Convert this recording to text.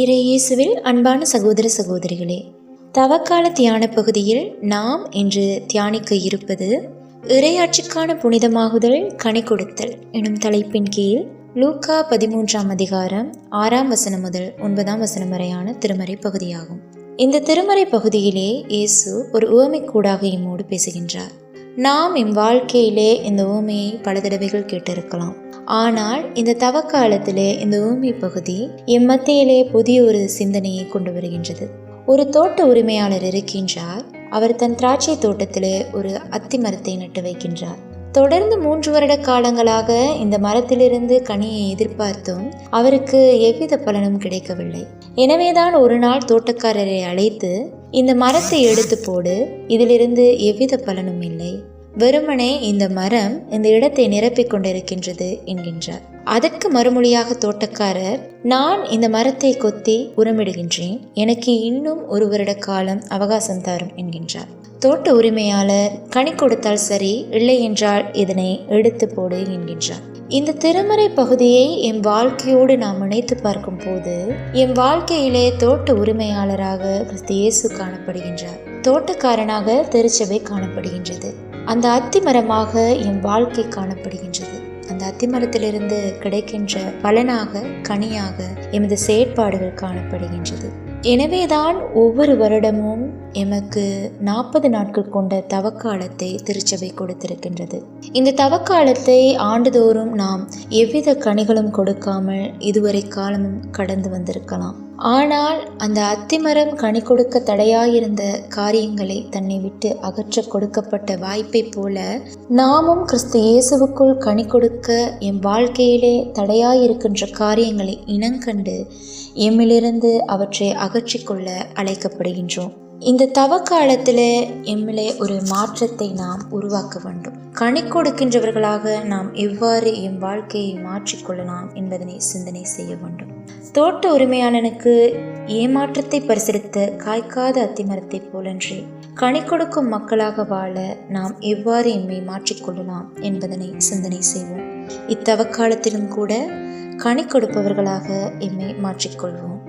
இறையேசுவில் அன்பான சகோதர சகோதரிகளே தவக்கால தியான பகுதியில் நாம் இன்று தியானிக்க இருப்பது இறையாட்சிக்கான புனிதமாகுதல் கனி கொடுத்தல் எனும் தலைப்பின் கீழ் லூக்கா பதிமூன்றாம் அதிகாரம் ஆறாம் வசனம் முதல் ஒன்பதாம் வசனம் வரையான திருமறை பகுதியாகும். இந்த திருமறை பகுதியிலே இயேசு ஒரு உவமைக்கூடாக இம்மோடு பேசுகின்றார். நாம் எம் வாழ்க்கையிலே இந்த ஊமையை பல தடவைகள் கேட்டிருக்கலாம். ஆனால் இந்த தவக்காலத்திலே இந்த ஊமை பகுதி எம் மத்தியிலே புதிய ஒரு சிந்தனையை கொண்டு வருகின்றது. ஒரு தோட்ட உரிமையாளர் இருக்கின்றார். அவர் தன் திராட்சை தோட்டத்திலே ஒரு அத்தி மரத்தை நட்டு வைக்கின்றார். தொடர்ந்து மூன்று வருட காலங்களாக இந்த மரத்திலிருந்து கனியை எதிர்பார்த்தும் அவருக்கு எவ்வித பலனும் கிடைக்கவில்லை. எனவேதான் ஒரு நாள் தோட்டக்காரரை அழைத்து இந்த மரத்தை எடுத்து போடு இதிலிருந்து எவ்வித பலனும் இல்லை. வெறுமனே இந்த மரம் இந்த இடத்தை நிரப்பிக் கொண்டிருக்கின்றது என்கின்றார். அதற்கு மறுமொழியாக தோட்டக்காரர் நான் இந்த மரத்தை கொத்தி உரமிடுகின்றேன் எனக்கு இன்னும் ஒரு வருட காலம் அவகாசம் தரும் என்கின்றார். தோட்ட உரிமையாளர் கனி கொடுத்தால் சரி இல்லை என்றால் இதனை எடுத்து போடு என்கின்றார். இந்த திருமறை பகுதியை எம் வாழ்க்கையோடு நாம் இணைத்து பார்க்கும் போது எம் வாழ்க்கையிலே தோட்ட உரிமையாளராக கிறிஸ்து இயேசு காணப்படுகின்றார். தோட்டக்காரனாக திருச்சபை காணப்படுகின்றது. அந்த அத்திமரமாக என் வாழ்க்கை காணப்படுகின்றது. அந்த அத்திமரத்திலிருந்து கிடைக்கின்ற பலனாக கனியாக எமது செயற்பாடுகள் காணப்படுகின்றது. எனவேதான் ஒவ்வொரு வருடமும் எமக்கு நாற்பது நாட்கள் கொண்ட தவக்காலத்தை திருச்சபை கொடுத்திருக்கின்றது. இந்த தவக்காலத்தை ஆண்டுதோறும் நாம் எவ்வித கனிகளும் கொடுக்காமல் இதுவரை காலமும் கடந்து வந்திருக்கலாம். ஆனால் அந்த அத்திமரம் கனி கொடுக்க தடையாயிருந்த காரியங்களை தன்னை விட்டு அகற்ற கொடுக்கப்பட்ட வாய்ப்பை போல நாமும் கிறிஸ்து இயேசுவுக்குள் கனி கொடுக்க எம் வாழ்க்கையிலே தடையாயிருக்கின்ற காரியங்களை இனங்கண்டு எம்மிலிருந்து அவற்றை அகற்றிக்கொள்ள அழைக்கப்படுகின்றோம். இந்த தவ காலத்தில் எம்மிலே ஒரு மாற்றத்தை நாம் உருவாக்க வேண்டும். கணி கொடுக்கின்றவர்களாக நாம் எவ்வாறு எம் வாழ்க்கையை மாற்றிக்கொள்ளலாம் என்பதனை சிந்தனை செய்ய வேண்டும். தோட்ட உரிமையாளனுக்கு ஏமாற்றத்தை பரிசெடுத்த காய்க்காத அத்திமரத்தை போலன்றே கனி கொடுக்கும் மக்களாக வாழ நாம் எவ்வாறு எம்மை மாற்றிக்கொள்ளலாம் என்பதனை சிந்தனை செய்வோம். இத்தவக்காலத்திலும் கூட கனி கொடுப்பவர்களாக எம்மை மாற்றிக்கொள்வோம்